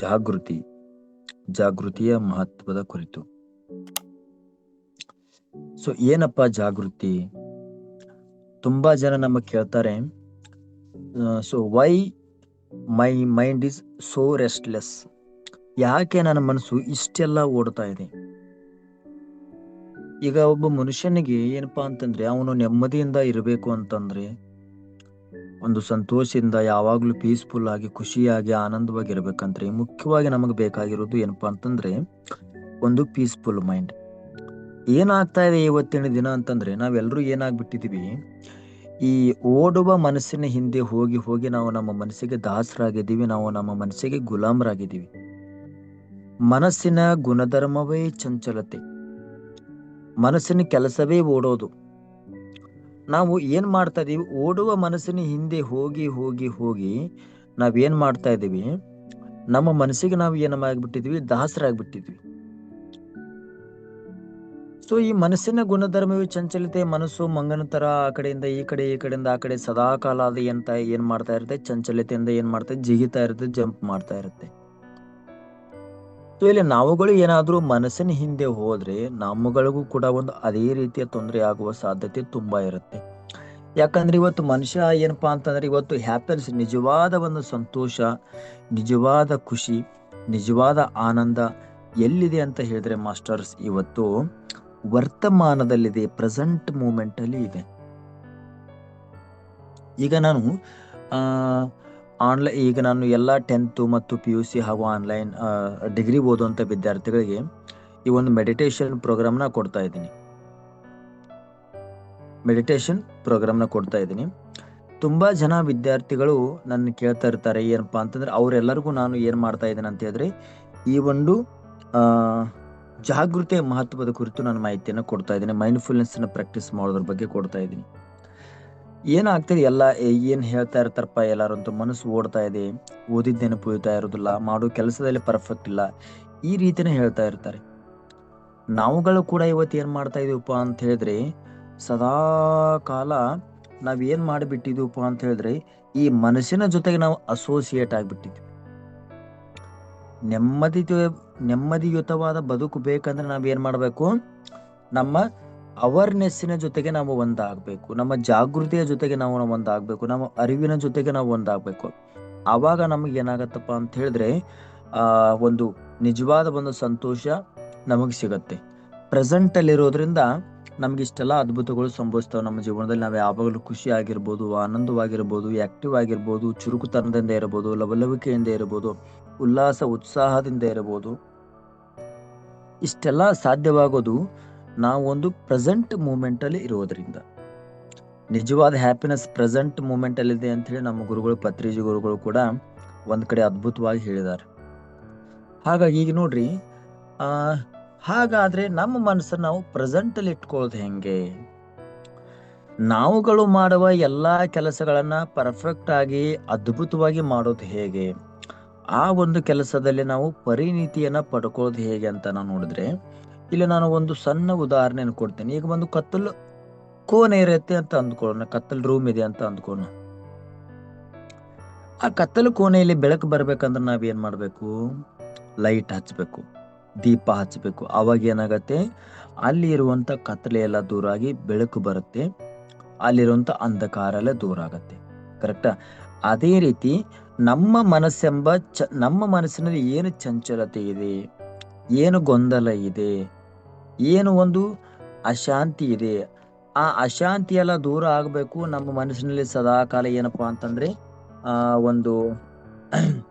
ಜಾಗೃತಿ, ಜಾಗೃತಿಯ ಮಹತ್ವದ ಕುರಿತು. ಸೊ ಏನಪ್ಪ ಜಾಗೃತಿ? ತುಂಬಾ ಜನ ನಮ್ಮ ಕೇಳ್ತಾರೆ so why my mind is so restless ಯಾಕೆ ನನ್ನ ಮನಸ್ಸು ಇಷ್ಟೆಲ್ಲ ಓಡ್ತಾ ಇದೆ? ಈಗ ಒಬ್ಬ ಮನುಷ್ಯನಿಗೆ ಏನಪ್ಪಾ ಅಂತಂದ್ರೆ, ಅವನು ನೆಮ್ಮದಿಯಿಂದ ಇರಬೇಕು ಅಂತಂದ್ರೆ ಒಂದು ಸಂತೋಷದಿಂದ ಯಾವಾಗ್ಲೂ ಪೀಸ್ಫುಲ್ ಆಗಿ, ಖುಷಿಯಾಗಿ ಆನಂದವಾಗಿ ಇರ್ಬೇಕಂದ್ರೆ ಮುಖ್ಯವಾಗಿ ನಮಗೆ ಬೇಕಾಗಿರೋದು ಏನಪ್ಪಾ ಅಂತಂದ್ರೆ ಒಂದು ಪೀಸ್ಫುಲ್ ಮೈಂಡ್ ಏನಾಗ್ತಾ ಇದೆ ಇವತ್ತಿನ ದಿನ ಅಂತಂದ್ರೆ ನಾವೆಲ್ಲರೂ ಏನಾಗ್ಬಿಟ್ಟಿದೀವಿ, ಈ ಓಡುವ ಮನಸ್ಸಿನ ಹಿಂದೆ ಹೋಗಿ ಹೋಗಿ ನಾವು ನಮ್ಮ ಮನಸ್ಸಿಗೆ ದಾಸರಾಗಿದ್ದೀವಿ, ನಾವು ನಮ್ಮ ಮನಸ್ಸಿಗೆ ಗುಲಾಮರಾಗಿದ್ದೀವಿ. ಮನಸ್ಸಿನ ಗುಣಧರ್ಮವೇ ಚಂಚಲತೆ. ಮನಸ್ಸಿನ ಕೆಲಸವೇ ಓಡೋದು. ನಾವು ಏನ್ ಮಾಡ್ತಾ ಇದೀವಿ? ಓಡುವ ಮನಸ್ಸಿನ ಹಿಂದೆ ಹೋಗಿ ಹೋಗಿ ಹೋಗಿ ನಾವ್ ಏನ್ ಮಾಡ್ತಾ ಇದೀವಿ? ನಮ್ಮ ಮನಸ್ಸಿಗೆ ನಾವು ಏನಾಗ್ಬಿಟ್ಟಿದ್ವಿ ದಾಸರಾಗ್ಬಿಟ್ಟಿದ್ವಿ. ಸೊ ಈ ಮನಸ್ಸಿನ ಗುಣಧರ್ಮವೇ ಚಂಚಲತೆ, ಮನಸ್ಸು ಮಂಗನ ತರ ಆ ಕಡೆಯಿಂದ, ಈ ಕಡೆ, ಈ ಕಡೆಯಿಂದ, ಆ ಕಡೆ ಸದಾ ಕಾಲ ಅದು ಎಂತ ಏನ್ ಮಾಡ್ತಾ ಇರುತ್ತೆ? ಚಂಚಲತೆಯಿಂದ ಏನ್ ಮಾಡ್ತಾ, ಜಿಗಿತಾ ಇರುತ್ತೆ, ಜಂಪ್ ಮಾಡ್ತಾ ಇರುತ್ತೆ. ಸೊ ಇಲ್ಲಿ ನಾವುಗಳು ಏನಾದರೂ ಮನಸ್ಸಿನ ಹಿಂದೆ ಹೋದ್ರೆ ನಮ್ಮಗಳಿಗೂ ಕೂಡ ಒಂದು ಅದೇ ರೀತಿಯ ತೊಂದರೆ ಆಗುವ ಸಾಧ್ಯತೆ ತುಂಬಾ ಇರುತ್ತೆ. ಯಾಕಂದ್ರೆ ಇವತ್ತು ಮನುಷ್ಯ ಏನಪ್ಪಾ ಅಂತಂದ್ರೆ ಇವತ್ತು ಹ್ಯಾಪಿನೆಸ್ ನಿಜವಾದ ಒಂದು ಸಂತೋಷ, ನಿಜವಾದ ಖುಷಿ, ನಿಜವಾದ ಆನಂದ ಎಲ್ಲಿದೆ ಅಂತ ಹೇಳಿದ್ರೆ ಮಾಸ್ಟರ್ಸ್ ಇವತ್ತು ವರ್ತಮಾನದಲ್ಲಿದೆ ಪ್ರೆಸೆಂಟ್ ಮೂಮೆಂಟ್ ಅಲ್ಲಿ ಇದೆ. ಈಗ ನಾನು, ಆ ಆನ್ಲೈನ್ ಈಗ ನಾನು ಎಲ್ಲ ಟೆಂತು ಮತ್ತು ಪಿ ಯು ಸಿ ಹಾಗೂ ಆನ್ಲೈನ್ ಡಿಗ್ರಿ ಓದುವಂಥ ವಿದ್ಯಾರ್ಥಿಗಳಿಗೆ ಈ ಒಂದು ಮೆಡಿಟೇಷನ್ ಪ್ರೋಗ್ರಾಮ್ನ ಕೊಡ್ತಾ ಇದ್ದೀನಿ. ಮೆಡಿಟೇಷನ್ ಪ್ರೋಗ್ರಾಮ್ನ ಕೊಡ್ತಾ ಇದ್ದೀನಿ. ತುಂಬ ಜನ ವಿದ್ಯಾರ್ಥಿಗಳು ನನ್ನ ಕೇಳ್ತಾ ಇರ್ತಾರೆ, ಏನಪ್ಪ ಅಂತಂದ್ರೆ ಅವರೆಲ್ಲರಿಗೂ ನಾನು ಏನು ಮಾಡ್ತಾ ಇದ್ದೀನಿ ಅಂತ ಹೇಳಿದ್ರೆ, ಈ ಒಂದು ಜಾಗೃತಿಯ ಮಹತ್ವದ ಕುರಿತು ನಾನು ಮಾಹಿತಿಯನ್ನು ಕೊಡ್ತಾ ಇದ್ದೀನಿ ಮೈಂಡ್ಫುಲ್ನೆಸ್ನ ಪ್ರಾಕ್ಟೀಸ್ ಮಾಡೋದ್ರ ಬಗ್ಗೆ ಕೊಡ್ತಾ ಇದ್ದೀನಿ. ಏನಾಗ್ತದೆ? ಎಲ್ಲ ಏನ್ ಹೇಳ್ತಾ ಇರ್ತಾರಪ್ಪ ಎಲ್ಲರೂ ಮನಸ್ಸು ಓಡ್ತಾ ಇದೆ. ಓದಿದ ನೆನಪು ಇರೋದಿಲ್ಲ, ಮಾಡೋ ಕೆಲಸದಲ್ಲಿ ಪರ್ಫೆಕ್ಟ್ ಇಲ್ಲ. ಈ ರೀತಿನೇ ಹೇಳ್ತಾ ಇರ್ತಾರೆ. ನಾವುಗಳು ಕೂಡ ಇವತ್ತು ಏನು ಮಾಡ್ತಾ ಇದೀವಪ್ಪ ಅಂತ ಹೇಳಿದ್ರೆ, ಸದಾ ಕಾಲ ನಾವು ಏನು ಮಾಡಿಬಿಟ್ಟಿದೀವಪ್ಪ ಅಂತ ಹೇಳಿದ್ರೆ, ಈ ಮನಸ್ಸಿನ ಜೊತೆಗೆ ನಾವು ಅಸೋಸಿಯೇಟ್ ಆಗಿಬಿಟ್ಟಿದ್ವಿ. ನೆಮ್ಮದಿ ನೆಮ್ಮದಿಯುತವಾದ ಬದುಕು ಬೇಕಂದ್ರೆ ನಾವೇನು ಮಾಡ್ಬೇಕು? ನಮ್ಮ ಅವೇರ್ನೆಸ್ಸಿನ ಜೊತೆಗೆ ನಾವು ಒಂದಾಗಬೇಕು. ನಮ್ಮ ಜಾಗೃತಿಯ ಜೊತೆಗೆ ನಾವು ಒಂದಾಗಬೇಕು. ನಮ್ಮ ಅರಿವಿನ ಜೊತೆಗೆ ನಾವು ಒಂದಾಗಬೇಕು. ಆವಾಗ ನಮಗೆ ಏನಾಗತ್ತಪ್ಪ ಅಂತ ಹೇಳಿದ್ರೆ, ಆ, ಒಂದು ನಿಜವಾದ ಒಂದು ಸಂತೋಷ ನಮಗೆ ಸಿಗತ್ತೆ. ಪ್ರೆಸೆಂಟ್ ಅಲ್ಲಿ ಇರೋದ್ರಿಂದ ನಮ್ಗೆ ಇಷ್ಟೆಲ್ಲ ಅದ್ಭುತಗಳು ಸಂಭವಿಸ್ತವೆ. ನಮ್ಮ ಜೀವನದಲ್ಲಿ ನಾವು ಯಾವಾಗಲೂ ಖುಷಿ ಆಗಿರ್ಬೋದು ಆನಂದವಾಗಿರ್ಬೋದು ಆಕ್ಟಿವ್ ಆಗಿರ್ಬೋದು, ಚುರುಕುತನದಿಂದ ಇರಬಹುದು ಲವಲವಿಕೆಯಿಂದ ಇರಬಹುದು ಉಲ್ಲಾಸ, ಉತ್ಸಾಹದಿಂದ ಇರಬಹುದು ಇಷ್ಟೆಲ್ಲ ಸಾಧ್ಯವಾಗೋದು ನಾವು ಒಂದು ಪ್ರೆಸೆಂಟ್ ಮೂಮೆಂಟ್ ಅಲ್ಲಿ ಇರೋದ್ರಿಂದ. ನಿಜವಾದ ಹ್ಯಾಪಿನೆಸ್ ಪ್ರೆಸೆಂಟ್ ಮೂಮೆಂಟ್ ಅಲ್ಲಿ ಇದೆ ಅಂತ ಹೇಳಿ ನಮ್ಮ ಗುರುಗಳು, ಪತ್ರಿಜಿ ಗುರುಗಳು ಕೂಡ ಒಂದು ಕಡೆ ಅದ್ಭುತವಾಗಿ ಹೇಳಿದ್ದಾರೆ. ಹಾಗಾಗಿ ಈಗ ನೋಡ್ರಿ, ಆ, ಹಾಗಾದ್ರೆ ನಮ್ಮ ಮನಸ್ಸನ್ನು ನಾವು ಪ್ರೆಸೆಂಟ್ ಅಲ್ಲಿ ಇಟ್ಕೊಳ್ಳೋದು ಹೆಂಗೆ? ನಾವುಗಳು ಮಾಡುವ ಎಲ್ಲಾ ಕೆಲಸಗಳನ್ನ ಪರ್ಫೆಕ್ಟ್ ಆಗಿ, ಅದ್ಭುತವಾಗಿ ಮಾಡೋದು ಹೇಗೆ? ಆ ಒಂದು ಕೆಲಸದಲ್ಲಿ ನಾವು ಪರಿಣಿತಿಯನ್ನ ಪಡ್ಕೊಳ್ಳೋದು ಹೇಗೆ ಅಂತ ನಾವು ನೋಡಿದ್ರೆ ಇಲ್ಲಿ, ನಾನು ಒಂದು ಸಣ್ಣ ಉದಾಹರಣೆಯನ್ನು ಕೊಡ್ತೇನೆ. ಈಗ ಒಂದು ಕತ್ತಲು ಕೋಣೆ ಇರುತ್ತೆ ಅಂತ ಅಂದ್ಕೊಳ್ಳೋಣ. ಕತ್ತಲು ರೂಮ್ ಇದೆ ಅಂತ ಅಂದ್ಕೊಳ್ಳೋಣ. ಆ ಕತ್ತಲು ಕೋಣೆಯಲ್ಲಿ ಬೆಳಕು ಬರ್ಬೇಕಂದ್ರೆ ನಾವ್ ಏನ್ ಮಾಡ್ಬೇಕು? ಲೈಟ್ ಹಚ್ಬೇಕು. ದೀಪ ಹಚ್ಚಬೇಕು ಅವಾಗ ಏನಾಗತ್ತೆ? ಅಲ್ಲಿ ಇರುವಂತ ಕತ್ತಲೆ ಎಲ್ಲ ದೂರ ಆಗಿ ಬೆಳಕು ಬರುತ್ತೆ. ಅಲ್ಲಿರುವಂತ ಅಂಧಕಾರ ಎಲ್ಲ ದೂರ ಆಗತ್ತೆ. ಕರೆಕ್ಟಾ ಅದೇ ರೀತಿ ನಮ್ಮ ಮನಸ್ಸೆಂಬ ಚ, ನಮ್ಮ ಮನಸ್ಸಿನಲ್ಲಿ ಏನು ಚಂಚಲತೆ ಇದೆ? ಏನು ಗೊಂದಲ ಇದೆ? ಏನು ಒಂದು ಅಶಾಂತಿ ಇದೆ? ಆ ಅಶಾಂತಿ ಎಲ್ಲ ದೂರ ಆಗಬೇಕು ನಮ್ಮ ಮನಸ್ಸಿನಲ್ಲಿ ಸದಾ ಕಾಲ ಏನಪ್ಪಾ ಅಂತಂದ್ರೆ, ಆ, ಒಂದು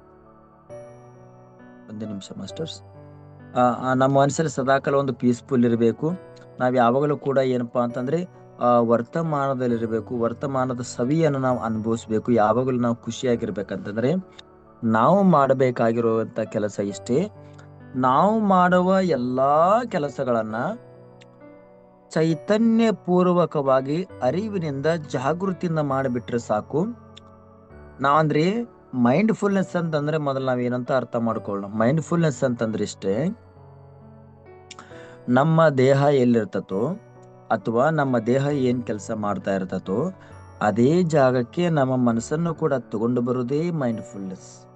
ಒಂದು ನಿಮಿಷ ಮಾಸ್ಟರ್ಸ್. ನಮ್ಮ ಮನಸ್ಸಲ್ಲಿ ಸದಾಕಾಲ ಒಂದು ಪೀಸ್ಫುಲ್ ಇರಬೇಕು. ನಾವು ಯಾವಾಗಲೂ ಕೂಡ ಏನಪ್ಪಾ ಅಂತಂದ್ರೆ, ಆ, ವರ್ತಮಾನದಲ್ಲಿರಬೇಕು. ವರ್ತಮಾನದ ಸವಿಯನ್ನು ನಾವು ಅನುಭವಿಸ್ಬೇಕು. ಯಾವಾಗಲೂ ನಾವು ಖುಷಿಯಾಗಿರ್ಬೇಕಂತಂದ್ರೆ, ನಾವು ಮಾಡಬೇಕಾಗಿರುವಂತ ಕೆಲಸ ಇಷ್ಟೇ. ನಾವು ಮಾಡುವ ಎಲ್ಲಾ ಕೆಲಸಗಳನ್ನ ಚೈತನ್ಯ ಪೂರ್ವಕವಾಗಿ ಅರಿವಿನಿಂದ ಜಾಗೃತಿಯಿಂದ ಮಾಡಿಬಿಟ್ರೆ ಸಾಕು. ನಾವಂದ್ರೆ ಮೈಂಡ್ಫುಲ್ನೆಸ್ ಅಂತಂದ್ರೆ ಮೊದಲು ನಾವ್ ಏನಂತ ಅರ್ಥ ಮಾಡ್ಕೊಳ್ಳೋಣ. ಮೈಂಡ್ಫುಲ್ನೆಸ್ ಅಂತಂದ್ರೆ ಇಷ್ಟೇ, ನಮ್ಮ ದೇಹ ಎಲ್ಲಿರ್ತತೋ ಅಥವಾ ನಮ್ಮ ದೇಹ ಏನ್ ಕೆಲಸ ಮಾಡ್ತಾ ಇರ್ತತೋ, ಅದೇ ಜಾಗಕ್ಕೆ ನಮ್ಮ ಮನಸ್ಸನ್ನು ಕೂಡ ತಗೊಂಡು ಬರುವುದೇ ಮೈಂಡ್ಫುಲ್ನೆಸ್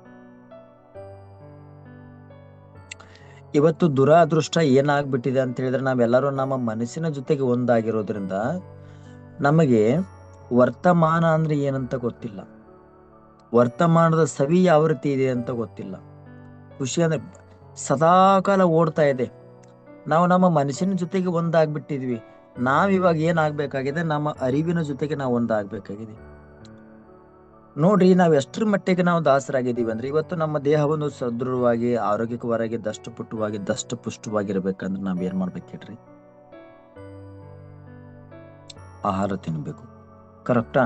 ಇವತ್ತು ದುರಾದೃಷ್ಟ ಏನಾಗ್ಬಿಟ್ಟಿದೆ ಅಂತ ಹೇಳಿದ್ರೆ ನಾವೆಲ್ಲರೂ ನಮ್ಮ ಮನಸ್ಸಿನ ಜೊತೆಗೆ ಒಂದಾಗಿರೋದ್ರಿಂದ ನಮಗೆ ವರ್ತಮಾನ ಅಂದ್ರೆ ಏನಂತ ಗೊತ್ತಿಲ್ಲ. ವರ್ತಮಾನದ ಸವಿ ಯಾವ ರೀತಿ ಇದೆ ಅಂತ ಗೊತ್ತಿಲ್ಲ. ಖುಷಿ ಅಂದ್ರೆ ಸದಾಕಾಲ ಓಡ್ತಾ ಇದೆ. ನಾವು ನಮ್ಮ ಮನಸ್ಸಿನ ಜೊತೆಗೆ ಒಂದಾಗ್ಬಿಟ್ಟಿದ್ವಿ. ನಾವ್ ಇವಾಗ ಏನಾಗ್ಬೇಕಾಗಿದೆ? ನಮ್ಮ ಅರಿವಿನ ಜೊತೆಗೆ ನಾವು ಒಂದಾಗ್ಬೇಕಾಗಿದೆ. ನೋಡ್ರಿ, ನಾವು ಎಷ್ಟರ ಮಟ್ಟಿಗೆ ನಾವು ದಾಸರಾಗಿದ್ದೀವಿ ಅಂದ್ರೆ ಇವತ್ತು ನಮ್ಮ ದೇಹವನ್ನು ಸದೃಢವಾಗಿ, ಆರೋಗ್ಯಕರವಾಗಿ ದಷ್ಟು ಪುಷ್ಟವಾಗಿರ್ಬೇಕಂದ್ರೆ ನಾವ್ ಏನ್ ಮಾಡ್ಬೇಕು ಆಹಾರ ತಿನ್ಬೇಕು. ಕರೆಕ್ಟಾ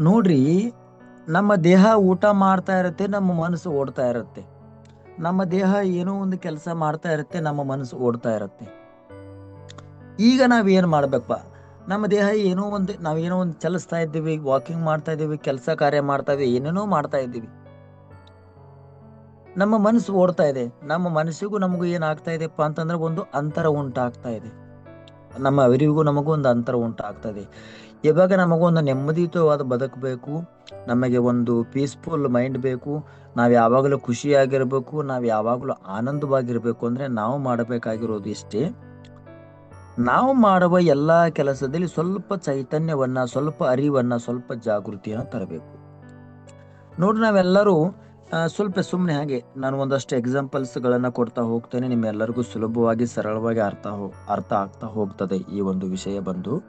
ನೋಡ್ರಿ, ನಮ್ಮ ದೇಹ ಊಟ ಮಾಡ್ತಾ ಇರುತ್ತೆ, ನಮ್ಮ ಮನಸ್ಸು ಓಡ್ತಾ ಇರುತ್ತೆ. ನಮ್ಮ ದೇಹ ಏನೋ ಒಂದು ಕೆಲಸ ಮಾಡ್ತಾ ಇರುತ್ತೆ, ನಮ್ಮ ಮನಸ್ಸು ಓಡ್ತಾ ಇರುತ್ತೆ. ಈಗ ನಾವ್ ಏನ್ ಮಾಡ್ಬೇಕಪ್ಪ? ನಮ್ಮ ದೇಹ ಏನೋ ಒಂದು, ನಾವೇನೋ ಒಂದು ಚಲಿಸ್ತಾ ಇದ್ದೀವಿ ವಾಕಿಂಗ್ ಮಾಡ್ತಾ ಇದ್ದೀವಿ, ಕೆಲಸ ಕಾರ್ಯ ಮಾಡ್ತಾ ಇದ್ದೀವಿ, ಏನೇನೋ ಮಾಡ್ತಾ ಇದ್ದೀವಿ. ನಮ್ಮ ಮನಸ್ಸು ಓಡ್ತಾ ಇದೆ. ನಮ್ಮ ಮನಸ್ಸಿಗೂ ನಮಗೂ ಏನಾಗ್ತಾ ಇದೆಪ್ಪ ಅಂತಂದ್ರೆ ಒಂದು ಅಂತರ ಉಂಟಾಗ್ತಾ ಇದೆ. ನಮ್ಮ ಅರಿವಿಗೂ ನಮಗೂ ಒಂದು ಅಂತರ ಉಂಟಾಗ್ತಾ ಇದೆ. ಇವಾಗ ನಮಗೊಂದು ನೆಮ್ಮದಿಯುತವಾದ ಬದುಕಬೇಕು ನಮಗೆ ಒಂದು ಪೀಸ್ಫುಲ್ ಮೈಂಡ್ ಬೇಕು. ನಾವು ಯಾವಾಗಲೂ ಖುಷಿಯಾಗಿರ್ಬೇಕು. ನಾವು ಯಾವಾಗಲೂ ಆನಂದವಾಗಿರ್ಬೇಕು ಅಂದ್ರೆ ನಾವು ಮಾಡಬೇಕಾಗಿರೋದು ಇಷ್ಟೇ. ನಾವು ಮಾಡುವ ಎಲ್ಲ ಕೆಲಸದಲ್ಲಿ ಸ್ವಲ್ಪ ಚೈತನ್ಯವನ್ನ, ಸ್ವಲ್ಪ ಅರಿವನ್ನ, ಸ್ವಲ್ಪ ಜಾಗೃತಿಯನ್ನ ತರಬೇಕು. ನೋಡಿ, ನಾವೆಲ್ಲರೂ ಸ್ವಲ್ಪ ಸುಮ್ಮನೆ ಹಾಗೆ ನಾನು ಒಂದಷ್ಟು ಎಕ್ಸಾಂಪಲ್ಸ್ ಗಳನ್ನ ಕೊಡ್ತಾ ಹೋಗ್ತೇನೆ. ನಿಮ್ಮೆಲ್ಲರಿಗೂ ಸುಲಭವಾಗಿ, ಸರಳವಾಗಿ ಅರ್ಥ ಹೋ, ಅರ್ಥ ಆಗ್ತಾ ಹೋಗ್ತದೆ ಈ ಒಂದು ವಿಷಯ ಬಂದು.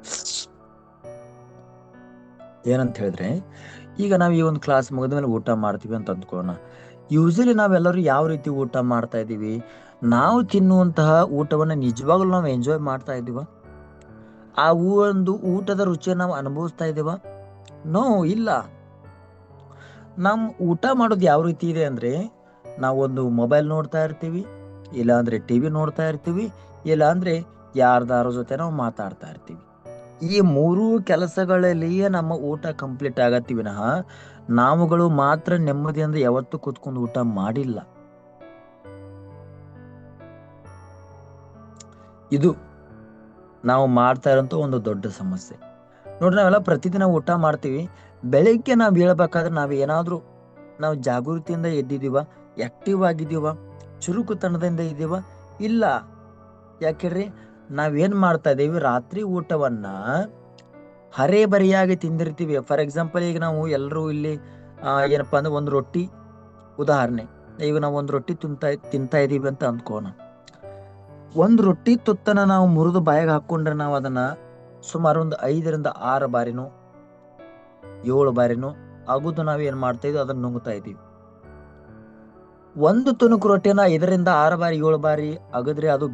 ಏನಂತ ಹೇಳಿದ್ರೆ, ಈಗ ನಾವು ಈ ಒಂದು ಕ್ಲಾಸ್ ಮುಗಿದ ಮೇಲೆ ಊಟ ಮಾಡ್ತೀವಿ ಅಂತ ಅಂದ್ಕೊಳ್ಳೋಣ. ಯೂಶಲಿ ನಾವೆಲ್ಲರೂ ಯಾವ ರೀತಿ ಊಟ ಮಾಡ್ತಾ ಇದ್ದೀವಿ? ನಾವು ತಿನ್ನುವಂತಹ ಊಟವನ್ನು ನಿಜವಾಗ್ಲೂ ನಾವು ಎಂಜಾಯ್ ಮಾಡ್ತಾ ಇದ್ದೀವ? ಆ ಒಂದು ಊಟದ ರುಚಿಯನ್ನು ನಾವು ಅನುಭವಿಸ್ತಾ ಇದ್ದೀವ? ನೋ ಇಲ್ಲ. ನಮ್ಮ ಊಟ ಮಾಡೋದು ಯಾವ ರೀತಿ ಇದೆ ಅಂದ್ರೆ, ನಾವು ಒಂದು ಮೊಬೈಲ್ ನೋಡ್ತಾ ಇರ್ತೀವಿ ಇಲ್ಲ ಟಿ ಟಿವಿ ನೋಡ್ತಾ ಇರ್ತೀವಿ ಇಲ್ಲ ಅಂದ್ರೆ ಯಾರ್ದಾರ ಜೊತೆ ನಾವು ಮಾತಾಡ್ತಾ ಇರ್ತೀವಿ. ಈ ಮೂರು ಕೆಲಸಗಳಲ್ಲಿಯೇ ನಮ್ಮ ಊಟ ಕಂಪ್ಲೀಟ್ ಆಗತ್ತಿ ನಾವುಗಳು ಮಾತ್ರ ನೆಮ್ಮದಿಯಿಂದ ಯಾವತ್ತೂ ಕೂತ್ಕೊಂಡು ಊಟ ಮಾಡಿಲ್ಲ. ಇದು ನಾವು ಮಾಡ್ತಾ ಇರೋಂಥ ಒಂದು ದೊಡ್ಡ ಸಮಸ್ಯೆ. ನೋಡ್ರಿ, ನಾವೆಲ್ಲ ಪ್ರತಿದಿನ ಊಟ ಮಾಡ್ತೀವಿ. ಬೆಳಿಗ್ಗೆ ನಾವು ಹೇಳ್ಬೇಕಾದ್ರೆ ನಾವು ಏನಾದರೂ ನಾವು ಜಾಗೃತಿಯಿಂದ ಎದ್ದಿದೀವ ಆಕ್ಟಿವ್ ಆಗಿದ್ದೀವ, ಚುರುಕುತನದಿಂದ ಇದ್ದೀವ, ಇಲ್ಲ. ಯಾಕೆಳ್ರಿ ನಾವೇನ್ ಮಾಡ್ತಾ ಇದ್ದೀವಿ? ರಾತ್ರಿ ಊಟವನ್ನ ಹರೇ ಬರಿಯಾಗಿ ತಿಂದಿರ್ತೀವಿ. ಫಾರ್ ಎಕ್ಸಾಂಪಲ್, ಈಗ ನಾವು ಎಲ್ಲರೂ ಇಲ್ಲಿ ಏನಪ್ಪ ಅಂದ್ರೆ ಒಂದು ರೊಟ್ಟಿ, ಉದಾಹರಣೆ. ಈಗ ನಾವು ಒಂದು ರೊಟ್ಟಿ ತಿಂತಾ ತಿಂತಾ ಇದೀವಿ ಅಂತ ಅಂದ್ಕೋಣ ಒಂದು ರೊಟ್ಟಿ ತುತ್ತನ ನಾವು ಮುರಿದು ಬಾಯಿಗೆ ಹಾಕೊಂಡ್ರೆ ನಾವು ಅದನ್ನ ಸುಮಾರು ಒಂದು ಐದರಿಂದ ಆರು ಬಾರಿನೂ, ಏಳು ಬಾರಿನೂ ಆಗುದು ನಾವು ಏನ್ ಮಾಡ್ತಾ ಇದೀವಿ, ಅದನ್ನ ನುಂಗ್ತಾ ಇದೀವಿ. ಒಂದು ತುಣುಕು ರೊಟ್ಟಿನ ಐದರಿಂದ ಆರು ಬಾರಿ, ಏಳು ಬಾರಿ ಅಗದ್ರೆ ಅದು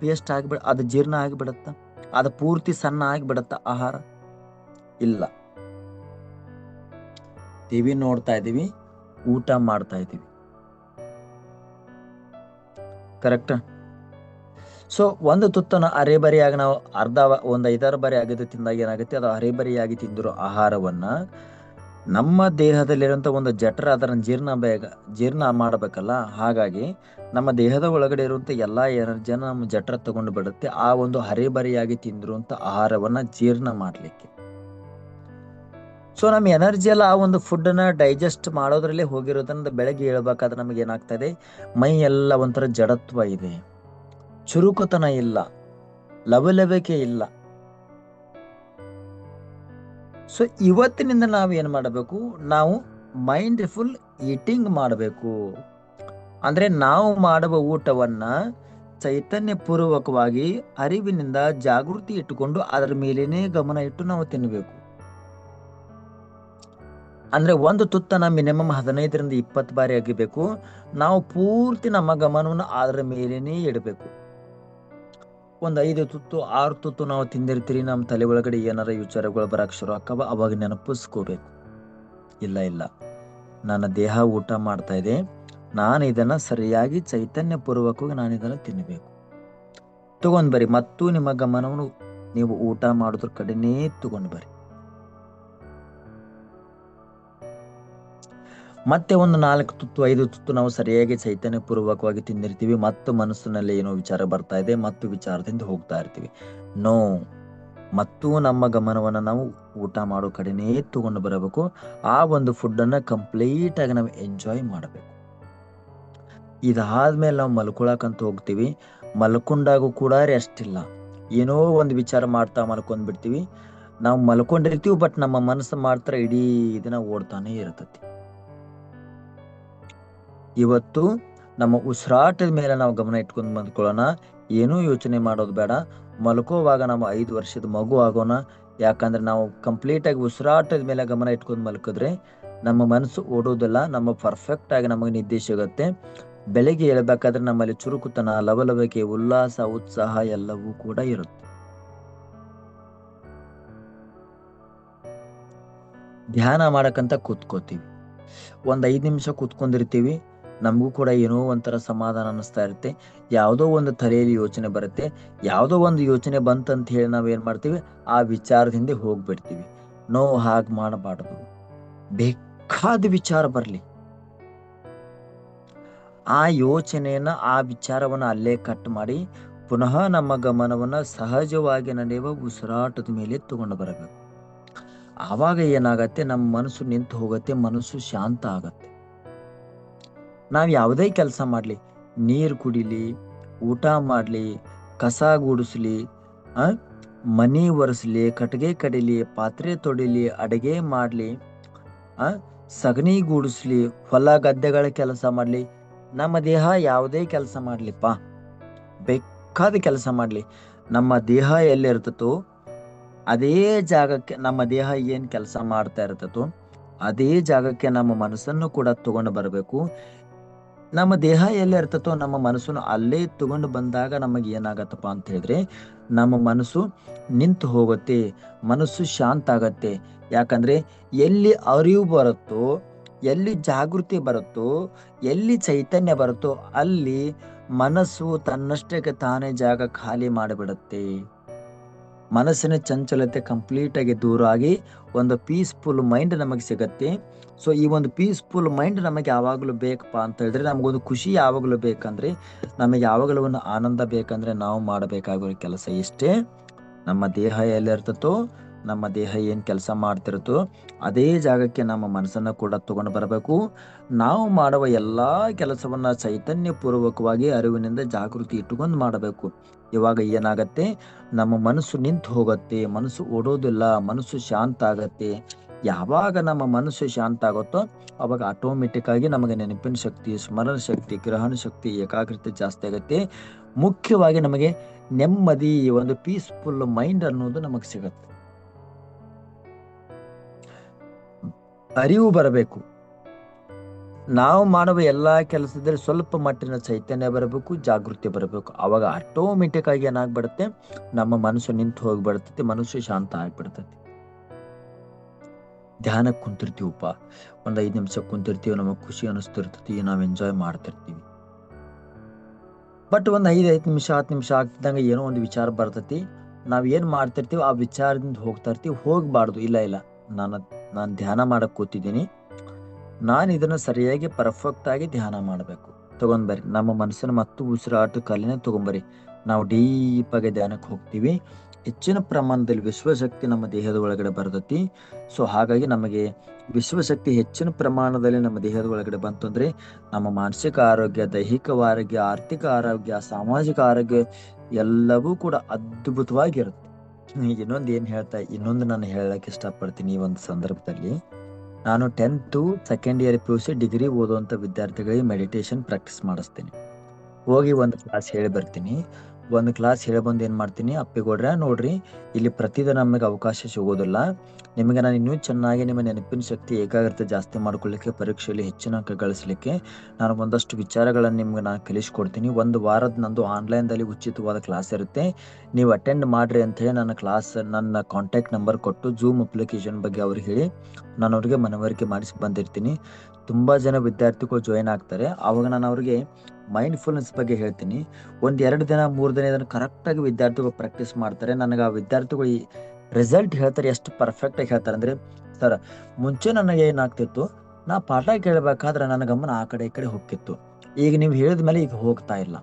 ಪೇಸ್ಟ್ ಆಗಿಬಿಡ, ಅದು ಜೀರ್ಣ ಆಗಿಬಿಡತ್ತ? ಅದು ಪೂರ್ತಿ ಸಣ್ಣ ಆಗಿಬಿಡತ್ತ ಆಹಾರ? ಇಲ್ಲ. ಟಿವಿ ನೋಡ್ತಾ ಇದೀವಿ, ಊಟ ಮಾಡ್ತಾ ಇದೀವಿ. ಕರೆಕ್ಟ್? ಸೊ ಒಂದು ತುತ್ತನ ಅರೆಬರಿಯಾಗಿ ನಾವು ಅರ್ಧ ಒಂದು ಐದಾರು ಬಾರಿ ಆಗಿದ್ದು ತಿಂದಾಗ ಏನಾಗುತ್ತೆ? ಅದು ಅರೆಬರಿಯಾಗಿ ತಿಂದಿರೋ ಆಹಾರವನ್ನ ನಮ್ಮ ದೇಹದಲ್ಲಿರುವಂಥ ಒಂದು ಜಠರ ಅದರ ಜೀರ್ಣ ಬೇಗ ಜೀರ್ಣ ಮಾಡಬೇಕಲ್ಲ? ಹಾಗಾಗಿ ನಮ್ಮ ದೇಹದ ಒಳಗಡೆ ಇರುವಂಥ ಎಲ್ಲಾ ಎನರ್ಜಿಯನ್ನು ನಮ್ಮ ಜಠರ ತಗೊಂಡು ಬಿಡುತ್ತೆ. ಆ ಒಂದು ಹರಿಬರಿಯಾಗಿ ತಿಂದಿರುವಂಥ ಆಹಾರವನ್ನ ಜೀರ್ಣ ಮಾಡಲಿಕ್ಕೆ. ಸೊ ನಮ್ಮ ಎನರ್ಜಿ ಎಲ್ಲ ಆ ಒಂದು ಫುಡ್ ಅನ್ನ ಡೈಜೆಸ್ಟ್ ಮಾಡೋದ್ರಲ್ಲೇ ಹೋಗಿರೋದ್ರಿಂದ ಬೆಳಗ್ಗೆ ಹೇಳ್ಬೇಕಾದ್ರೆ ನಮಗೆ ಏನಾಗ್ತಾ ಇದೆ ಮೈ ಎಲ್ಲ ಒಂಥರ ಜಡತ್ವ ಇದೆ. ಚುರುಕುತನ ಇಲ್ಲ, ಲವಲವಿಕೆ ಇಲ್ಲ. ಸೊ ಇವತ್ತಿನಿಂದ ನಾವು ಏನು ಮಾಡಬೇಕು? ನಾವು ಮೈಂಡ್ಫುಲ್ ಈಟಿಂಗ್ ಮಾಡಬೇಕು. ಅಂದ್ರೆ ನಾವು ಮಾಡುವ ಊಟವನ್ನ ಚೈತನ್ಯ ಪೂರ್ವಕವಾಗಿ ಅರಿವಿನಿಂದ ಜಾಗೃತಿ ಇಟ್ಟುಕೊಂಡು ಅದರ ಮೇಲೇನೆ ಗಮನ ಇಟ್ಟು ನಾವು ತಿನ್ನಬೇಕು ಅಂದ್ರೆ ಒಂದು ತುತ್ತನ ಮಿನಿಮಮ್ ಹದಿನೈದರಿಂದ ಇಪ್ಪತ್ತು ಬಾರಿ ಆಗಿಬೇಕು ನಾವು ಪೂರ್ತಿ ನಮ್ಮ ಗಮನವನ್ನು ಅದರ ಮೇಲೇನೆ ಇಡಬೇಕು. ಒಂದ್ ಐದು ತುತ್ತು, ಆರು ತುತ್ತು ನಾವು ತಿಂದಿರ್ತೀರಿ. ನಮ್ಮ ತಲೆ ಒಳಗಡೆ ಏನಾರ ವಿಚಾರಗಳು ಬರಕ್ಕೆ ಶುರು ಆಕವ ಅವಾಗ ನೆನಪಿಸ್ಕೋಬೇಕು. ಇಲ್ಲ ಇಲ್ಲ. ನನ್ನ ದೇಹ ಊಟ ಮಾಡ್ತಾ ಇದೆ. ನಾನು ಇದನ್ನ ಸರಿಯಾಗಿ ಚೈತನ್ಯ ಪೂರ್ವಕವಾಗಿ ನಾನು ಇದನ್ನ ತಿನ್ನಬೇಕು ತಗೊಂಡ್ ಬರ್ರಿ. ಮತ್ತು ನಿಮ್ಮ ಗಮನವನ್ನು ನೀವು ಊಟ ಮಾಡೋದ್ರ ಕಡೆನೇ ತಗೊಂಡ್ ಬರ್ರಿ. ಮತ್ತೆ ಒಂದು ನಾಲ್ಕು ತುತ್ತು, ಐದು ತುತ್ತು ನಾವು ಸರಿಯಾಗಿ ಚೈತನ್ಯ ಪೂರ್ವಕವಾಗಿ ತಿಂದಿರ್ತೀವಿ. ಮತ್ತು ಮನಸ್ಸಿನಲ್ಲಿ ಏನೋ ವಿಚಾರ ಬರ್ತಾ ಇದೆ, ಮತ್ತು ವಿಚಾರದಿಂದ ಹೋಗ್ತಾ ಇರ್ತೀವಿ. ನೋ ಮತ್ತು ನಮ್ಮ ಗಮನವನ್ನು ನಾವು ಊಟ ಮಾಡೋ ಕಡೆನೇ ತಗೊಂಡು ಬರಬೇಕು. ಆ ಒಂದು ಫುಡ್ ಅನ್ನ ಕಂಪ್ಲೀಟ್ ಆಗಿ ನಾವು ಎಂಜಾಯ್ ಮಾಡಬೇಕು. ಇದಾದ್ಮೇಲೆ ನಾವು ಮಲ್ಕೊಳಕಂತ ಹೋಗ್ತೀವಿ. ಮಲ್ಕೊಂಡಾಗೂ ಕೂಡ ರೆಸ್ಟ್ ಇಲ್ಲ. ಏನೋ ಒಂದು ವಿಚಾರ ಮಾಡ್ತಾ ಮಲ್ಕೊಂಡ್ಬಿಡ್ತೀವಿ ನಾವು ಮಲ್ಕೊಂಡಿರ್ತೀವಿ ಬಟ್ ನಮ್ಮ ಮನಸ್ಸು ಮಾತ್ರ ಇಡೀ ಇದನ್ನ ಓಡ್ತಾನೆ ಇರ್ತತಿ. ಇವತ್ತು ನಮ್ಮ ಉಸಿರಾಟದ ಮೇಲೆ ನಾವು ಗಮನ ಇಟ್ಕೊಂಡು ಬಂದ್ಕೊಳ್ಳೋಣ. ಏನೂ ಯೋಚನೆ ಮಾಡೋದು ಬೇಡ. ಮಲ್ಕೋವಾಗ ನಾವು ಐದು ವರ್ಷದ ಮಗು ಆಗೋಣ. ಯಾಕಂದ್ರೆ ನಾವು ಕಂಪ್ಲೀಟ್ ಆಗಿ ಉಸಿರಾಟದ ಮೇಲೆ ಗಮನ ಇಟ್ಕೊಂಡು ಮಲ್ಕಿದ್ರೆ ನಮ್ಮ ಮನಸ್ಸು ಓಡೋದಿಲ್ಲ, ನಮ್ಮ ಪರ್ಫೆಕ್ಟ್ ಆಗಿ ನಮಗೆ ನಿದ್ದೆ ಸಿಗುತ್ತೆ. ಬೆಳಗ್ಗೆ ಹೇಳ್ಬೇಕಾದ್ರೆ ನಮ್ಮಲ್ಲಿ ಚುರುಕುತನ, ಲವಲವಿಕೆ, ಉಲ್ಲಾಸ, ಉತ್ಸಾಹ ಎಲ್ಲವೂ ಕೂಡ ಇರುತ್ತೆ. ಧ್ಯಾನ ಮಾಡಕ್ಕಂತ ಕೂತ್ಕೋತೀವಿ. ಒಂದು ಐದು ನಿಮಿಷ ಕೂತ್ಕೊಂಡಿರ್ತೀವಿ. ನಮಗೂ ಕೂಡ ಏನೋ ಒಂಥರ ಸಮಾಧಾನ ಅನ್ನಿಸ್ತಾ ಇರುತ್ತೆ. ಯಾವುದೋ ಒಂದು ತಲೆಯಲ್ಲಿ ಯೋಚನೆ ಬರುತ್ತೆ. ಯಾವುದೋ ಒಂದು ಯೋಚನೆ ಬಂತಂತ ಹೇಳಿ ನಾವು ಏನು ಮಾಡ್ತೀವಿ? ಆ ವಿಚಾರದಿಂದ ಹೋಗ್ಬಿಡ್ತೀವಿ. ನೋ ಹಾಗೆ ಮಾಡಬಾರ್ದು. ಬೇಕಾದ ವಿಚಾರ ಬರಲಿ. ಆ ಯೋಚನೆಯನ್ನು, ಆ ವಿಚಾರವನ್ನು ಅಲ್ಲೇ ಕಟ್ ಮಾಡಿ, ಪುನಃ ನಮ್ಮ ಗಮನವನ್ನು ಸಹಜವಾಗಿ ನಡೆಯುವ ಉಸಿರಾಟದ ಮೇಲೆ ತಗೊಂಡು ಬರಬೇಕು. ಆವಾಗ ಏನಾಗತ್ತೆ? ನಮ್ಮ ಮನಸ್ಸು ನಿಂತು ಹೋಗುತ್ತೆ, ಮನಸ್ಸು ಶಾಂತ ಆಗತ್ತೆ. ನಾವ್ ಯಾವುದೇ ಕೆಲಸ ಮಾಡಲಿ. ನೀರು ಕುಡಿಲಿ, ಊಟ ಮಾಡಲಿ, ಕಸ ಗುಡಿಸ್ಲಿ ಮನೆ ಒರೆಸ್ಲಿ ಕಟ್ಟಿಗೆ ಕಡಿಲಿ, ಪಾತ್ರೆ ತೊಡಿಲಿ, ಅಡುಗೆ ಮಾಡಲಿ, ಆ, ಸಗಣಿ ಗೂಡಿಸ್ಲಿ, ಹೊಲ ಗದ್ದೆಗಳ ಕೆಲಸ ಮಾಡಲಿ. ನಮ್ಮ ದೇಹ ಯಾವುದೇ ಕೆಲಸ ಮಾಡಲಿಪ್ಪ. ಬೇಕಾದ ಕೆಲಸ ಮಾಡಲಿ. ನಮ್ಮ ದೇಹ ಎಲ್ಲಿರ್ತತೋ, ಅದೇ ಜಾಗಕ್ಕೆ ನಮ್ಮ ದೇಹ ಏನು ಕೆಲಸ ಮಾಡ್ತಾ ಇರ್ತತೋ, ಅದೇ ಜಾಗಕ್ಕೆ ನಮ್ಮ ಮನಸ್ಸನ್ನು ಕೂಡ ತಗೊಂಡು ಬರಬೇಕು. ನಮ್ಮ ದೇಹ ಎಲ್ಲಿ ಇರ್ತತೋ ನಮ್ಮ ಮನಸ್ಸನ್ನು ಅಲ್ಲೇ ತಗೊಂಡು ಬಂದಾಗ ನಮಗೆ ಏನಾಗತ್ತಪ್ಪ ಅಂತ ಹೇಳಿದ್ರೆ ನಮ್ಮ ಮನಸ್ಸು ನಿಂತು ಹೋಗುತ್ತೆ, ಮನಸ್ಸು ಶಾಂತ ಆಗತ್ತೆ. ಯಾಕಂದ್ರೆ ಎಲ್ಲಿ ಅರಿವು ಬರುತ್ತೋ, ಎಲ್ಲಿ ಜಾಗೃತಿ ಬರುತ್ತೋ, ಎಲ್ಲಿ ಚೈತನ್ಯ ಬರುತ್ತೋ ಅಲ್ಲಿ ಮನಸ್ಸು ತನ್ನಷ್ಟಕ್ಕೆ ತಾನೇ ಜಾಗ ಖಾಲಿ ಮಾಡಿಬಿಡುತ್ತೆ. ಮನಸ್ಸಿನ ಚಂಚಲತೆ ಕಂಪ್ಲೀಟಾಗಿ ದೂರ ಆಗಿ ಒಂದು ಪೀಸ್ಫುಲ್ ಮೈಂಡ್ ನಮಗೆ ಸಿಗತ್ತೆ. ಸೊ ಈ ಒಂದು ಪೀಸ್ಫುಲ್ ಮೈಂಡ್ ನಮಗೆ ಯಾವಾಗಲೂ ಬೇಕಪ್ಪ ಅಂತ ಹೇಳಿದ್ರೆ ನಮಗೊಂದು ಖುಷಿ ಯಾವಾಗಲೂ ಬೇಕಂದ್ರೆ, ನಮಗೆ ಯಾವಾಗಲೂ ಒಂದು ಆನಂದ ಬೇಕಂದ್ರೆ ನಾವು ಮಾಡಬೇಕಾಗಿರೋ ಕೆಲಸ ಇಷ್ಟೇ. ನಮ್ಮ ದೇಹ ಎಲ್ಲಿರ್ತತೋ ನಮ್ಮ ದೇಹ ಏನು ಕೆಲಸ ಮಾಡ್ತಿರುತ್ತೋ, ಅದೇ ಜಾಗಕ್ಕೆ ನಮ್ಮ ಮನಸ್ಸನ್ನು ಕೂಡ ತಗೊಂಡು ಬರಬೇಕು. ನಾವು ಮಾಡುವ ಎಲ್ಲ ಕೆಲಸವನ್ನು ಚೈತನ್ಯಪೂರ್ವಕವಾಗಿ ಅರಿವಿನಿಂದ ಜಾಗೃತಿ ಇಟ್ಟುಕೊಂಡು ಮಾಡಬೇಕು. ಇವಾಗ ಏನಾಗತ್ತೆ? ನಮ್ಮ ಮನಸ್ಸು ನಿಂತು ಹೋಗುತ್ತೆ, ಮನಸ್ಸು ಓಡೋದಿಲ್ಲ, ಮನಸ್ಸು ಶಾಂತ ಆಗತ್ತೆ. ಯಾವಾಗ ನಮ್ಮ ಮನಸ್ಸು ಶಾಂತ ಆಗುತ್ತೋ, ಅವಾಗ ಆಟೋಮೆಟಿಕ್ ಆಗಿ ನಮಗೆ ನೆನಪಿನ ಶಕ್ತಿ, ಸ್ಮರಣ ಶಕ್ತಿ, ಗ್ರಹಣ ಶಕ್ತಿ ಏಕಾಗ್ರತೆ ಜಾಸ್ತಿ ಆಗುತ್ತೆ. ಮುಖ್ಯವಾಗಿ ನಮಗೆ ನೆಮ್ಮದಿ ಒಂದು ಪೀಸ್ಫುಲ್ ಮೈಂಡ್ ಅನ್ನೋದು ನಮಗೆ ಸಿಗತ್ತೆ. ಅರಿವು ಬರಬೇಕು. ನಾವು ಮಾಡುವ ಎಲ್ಲ ಕೆಲಸದಲ್ಲಿ ಸ್ವಲ್ಪ ಮಟ್ಟಿನ ಚೈತನ್ಯ ಬರಬೇಕು, ಜಾಗೃತಿ ಬರಬೇಕು. ಅವಾಗ ಆಟೋಮೆಟಿಕ್ ಆಗಿ ಏನಾಗ್ಬಿಡುತ್ತೆ? ನಮ್ಮ ಮನಸ್ಸು ನಿಂತು ಹೋಗ್ಬಿಡ್ತೈತಿ, ಮನಸ್ಸು ಶಾಂತ ಆಗ್ಬಿಡ್ತೈತಿ. ಧ್ಯಾನಕ್ಕೆ ಕುಂತಿರ್ತೀವಪ್ಪ ಒಂದು ಐದು ನಿಮಿಷ ಕುಂತಿರ್ತೀವಿ, ನಮಗೆ ಖುಷಿ ಅನಿಸ್ತಿರ್ತೈತಿ, ನಾವು ಎಂಜಾಯ್ ಮಾಡ್ತಿರ್ತೀವಿ. ಬಟ್ ಒಂದು ಐದು ಐದು ನಿಮಿಷ, ಹತ್ತು ನಿಮಿಷ ಆಗ್ತಿದ್ದಂಗೆ ಏನೋ ಒಂದು ವಿಚಾರ ಬರ್ತೈತಿ. ನಾವು ಏನು ಮಾಡ್ತಿರ್ತೀವಿ ಆ ವಿಚಾರದಿಂದ ಹೋಗ್ತಾ ಇರ್ತೀವಿ, ಹೋಗ್ಬಾರ್ದು. ಇಲ್ಲ ಇಲ್ಲ. ನಾನು ನಾನು ಧ್ಯಾನ ಮಾಡಕ್ಕೆ ಕೂತಿದ್ದೀನಿ. ನಾನು ಇದನ್ನ ಸರಿಯಾಗಿ ಪರ್ಫೆಕ್ಟ್ ಆಗಿ ಧ್ಯಾನ ಮಾಡಬೇಕು. ತಗೊಂಡ್ಬರ್ರಿ ನಮ್ಮ ಮನಸ್ಸನ್ನು ಮತ್ತು ಉಸಿರಾಟ ಕಲಿನ ತಗೊಂಬರಿ ನಾವು ಡೀಪ್ ಆಗಿ ಧ್ಯಾನಕ್ಕೆ ಹೋಗ್ತೀವಿ. ಹೆಚ್ಚಿನ ಪ್ರಮಾಣದಲ್ಲಿ ವಿಶ್ವಶಕ್ತಿ ನಮ್ಮ ದೇಹದ ಒಳಗಡೆ ಬರ್ತೈತಿ. ಸೊ ಹಾಗಾಗಿ ನಮಗೆ ವಿಶ್ವಶಕ್ತಿ ಹೆಚ್ಚಿನ ಪ್ರಮಾಣದಲ್ಲಿ ನಮ್ಮ ದೇಹದ ಒಳಗಡೆ ಬಂತು ಅಂದ್ರೆ ನಮ್ಮ ಮಾನಸಿಕ ಆರೋಗ್ಯ, ದೈಹಿಕ ಆರೋಗ್ಯ, ಆರ್ಥಿಕ ಆರೋಗ್ಯ, ಸಾಮಾಜಿಕ ಆರೋಗ್ಯ ಎಲ್ಲವೂ ಕೂಡ ಅದ್ಭುತವಾಗಿರುತ್ತೆ. ಇನ್ನೊಂದು ಏನ್ ಹೇಳ್ತಾ, ಇನ್ನೊಂದು ನಾನು ಹೇಳಕ್ ಇಷ್ಟಪಡ್ತೀನಿ ಈ ಒಂದು ಸಂದರ್ಭದಲ್ಲಿ. ನಾನು tenth second year P U C degree ಓದುವಂಥ ವಿದ್ಯಾರ್ಥಿಗಳಿಗೆ ಮೆಡಿಟೇಷನ್ ಪ್ರಾಕ್ಟೀಸ್ ಮಾಡಿಸ್ತೀನಿ. ಹೋಗಿ ಒಂದು ಕ್ಲಾಸ್ ಹೇಳಿ ಬರ್ತೀನಿ. ಒಂದು ಕ್ಲಾಸ್ ಹೇಳಿ ಏನು ಮಾಡ್ತೀನಿ, ಅಪ್ಪಿಗೌಡ್ರೆ ನೋಡ್ರಿ, ಇಲ್ಲಿ ಪ್ರತಿದಿನ ನಮಗೆ ಅವಕಾಶ ಸಿಗೋದಿಲ್ಲ. ನಿಮಗೆ ನಾನು ಇನ್ನೂ ಚೆನ್ನಾಗಿ ನಿಮ್ಮ ನೆನಪಿನ ಶಕ್ತಿ ಏಕಾಗ್ರತೆ ಜಾಸ್ತಿ ಮಾಡ್ಕೊಳ್ಳಿಕ್ಕೆ, ಪರೀಕ್ಷೆಯಲ್ಲಿ ಹೆಚ್ಚಿನ ಅಂಕ ಗಳಿಸಲಿಕ್ಕೆ ನಾನು ಒಂದಷ್ಟು ವಿಚಾರಗಳನ್ನು ನಿಮ್ಗೆ ನಾನು ಕಲಿಸ್ಕೊಡ್ತೀನಿ. ಒಂದು ವಾರದ ನಂದು ಆನ್ಲೈನ್ದಲ್ಲಿ ಉಚಿತವಾದ ಕ್ಲಾಸ್ ಇರುತ್ತೆ. ನೀವು ಅಟೆಂಡ್ ಮಾಡ್ರಿ ಅಂತ ಹೇಳಿ ನನ್ನ ಕ್ಲಾಸ್ ನನ್ನ ಕಾಂಟ್ಯಾಕ್ಟ್ ನಂಬರ್ ಕೊಟ್ಟು ಜೂಮ್ ಅಪ್ಲಿಕೇಶನ್ ಬಗ್ಗೆ ಅವ್ರಿಗೆ ಹೇಳಿ ನಾನು ಅವ್ರಿಗೆ ಮನವರಿಕೆ ಮಾಡಿಸಿ ಬಂದಿರ್ತೀನಿ. ತುಂಬ ಜನ ವಿದ್ಯಾರ್ಥಿಗಳು ಜಾಯಿನ್ ಆಗ್ತಾರೆ. ಆವಾಗ ನಾನು ಅವ್ರಿಗೆ ಮೈಂಡ್ಫುಲ್ನೆಸ್ ಬಗ್ಗೆ ಹೇಳ್ತೀನಿ. ಒಂದು ಎರಡು ದಿನ, ಮೂರು ದಿನ ಇದನ್ನು ಕರೆಕ್ಟಾಗಿ ವಿದ್ಯಾರ್ಥಿಗಳು ಪ್ರಾಕ್ಟೀಸ್ ಮಾಡ್ತಾರೆ. ನನಗೆ ಆ ವಿದ್ಯಾರ್ಥಿಗಳು ರಿಸಲ್ಟ್ ಹೇಳ್ತಾರೆ, ಎಷ್ಟು ಪರ್ಫೆಕ್ಟಾಗಿ ಹೇಳ್ತಾರೆ. ಅಂದ್ರೆ, ಸರ್, ಮುಂಚೆ ನನಗೆ ಏನಾಗ್ತಿತ್ತು? ನಾ ಪಾಠ ಕೇಳಬೇಕಾದ್ರೆ ನನ್ನ ಗಮನ ಆ ಕಡೆ ಈ ಕಡೆ ಹೋಗ್ತಿತ್ತು. ಈಗ ನೀವು ಹೇಳಿದ ಮೇಲೆ ಈಗ ಹೋಗ್ತಾ ಇಲ್ಲ.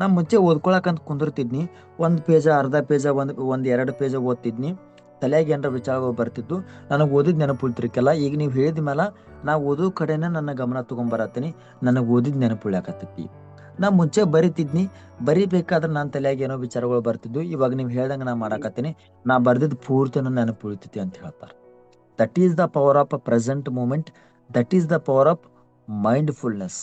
ನಾನು ಮುಂಚೆ ಓದ್ಕೊಳಕಂತ ಕುಂದಿರ್ತಿದ್ನಿ. ಒಂದು ಪೇಜ ಅರ್ಧ ಪೇಜ ಒಂದು ಒಂದು ಎರಡು ಪೇಜ ಓದ್ತಿದ್ನಿ. ತಲೆಯಾಗ ಏನಾರ ವಿಚಾರಗಳು ಬರ್ತಿದ್ದು ನನಗೆ ಓದಿದ ನೆನಪು ಉಳ್ತಿರ್ಕೆಲ್ಲ ಈಗ ನೀವು ಹೇಳಿದ ಮೇಲೆ ನಾ ಓದೋ ಕಡೆನ ನನ್ನ ಗಮನ ತಗೊಂಬರತ್ತೀನಿ ನನಗೆ ಓದಿದ ನೆನಪು ಉಳ್ಯಾಕತ್ತೈತಿ ನಾ ಮುಂಚೆ ಬರಿತಿದ್ನಿ, ಬರಿಬೇಕಾದ್ರೆ ನನ್ನ ತಲೆಯಾಗ ಏನೋ ವಿಚಾರಗಳು ಬರ್ತಿದ್ವು. ಇವಾಗ ನೀವು ಹೇಳ್ದಂಗೆ ನಾ ಮಾಡಾಕತ್ತೀನಿ. ನಾ ಬರ್ದಿದ್ ಪೂರ್ತಿ ನನ್ನ ನೆನಪು ಉಳಿತೈತಿ ಅಂತ ಹೇಳ್ತಾರೆ. That is the power of present moment that is the power of mindfulness